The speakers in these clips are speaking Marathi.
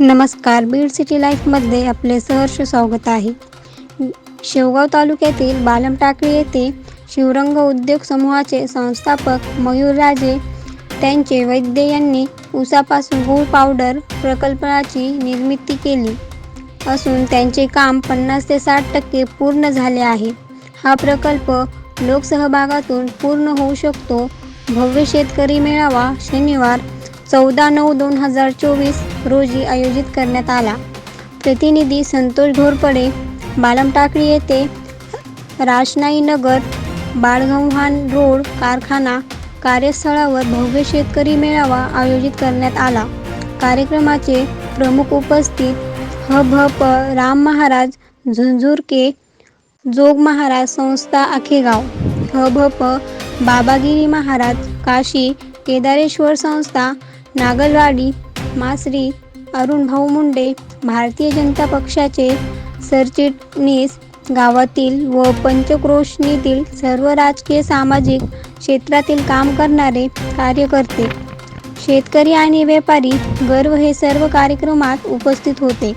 नमस्कार बीड सिटी लाईफमध्ये आपले सहर्ष स्वागत आहे. शेवगाव तालुक्यातील बालमटाकळी येथे शिवरंग उद्योग समूहाचे संस्थापक मयूरराजे त्यांचे वैद्य यांनी उसापासून गूळ पावडर प्रकल्पाची निर्मिती केली. असून त्यांचे काम पन्नास ते साठ टक्के पूर्ण झाले आहे. हा प्रकल्प लोकसहभागातून पूर्ण होऊ शकतो. भव्य शेतकरी मेळावा शनिवार चौदा नऊ दोन हजार चोवीस रोजी आयोजित करण्यात आला. प्रतिनिधी संतोष घोरपडे बालमटाकळी येथे राशनाई नगर बाळगव्हाण रोड कारखाना कार्यस्थळावर भव्य शेतकरी मेळावा आयोजित करण्यात आला. कार्यक्रमाचे प्रमुख उपस्थित ह भ प राम महाराज झुंझुरके जोग महाराज संस्था आखेगाव ह भ प बाबागिरी महाराज काशी केदारेश्वर संस्था नागलवाडी मासरी अरुणभाऊ मुंडे भारतीय जनता पक्षाचे सरचिटणीस गावातील व पंचक्रोशनीतील सर्व राजकीय सामाजिक क्षेत्रातील काम करणारे कार्यकर्ते शेतकरी आणि व्यापारी गर्व हे सर्व कार्यक्रमात उपस्थित होते.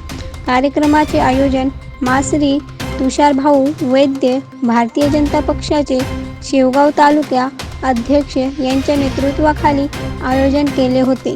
कार्यक्रमाचे आयोजन मासरी तुषार भाऊ वैद्य भारतीय जनता पक्षाचे शेवगाव तालुक्या अध्यक्ष यांच्या नेतृत्वाखाली आयोजन केले होते.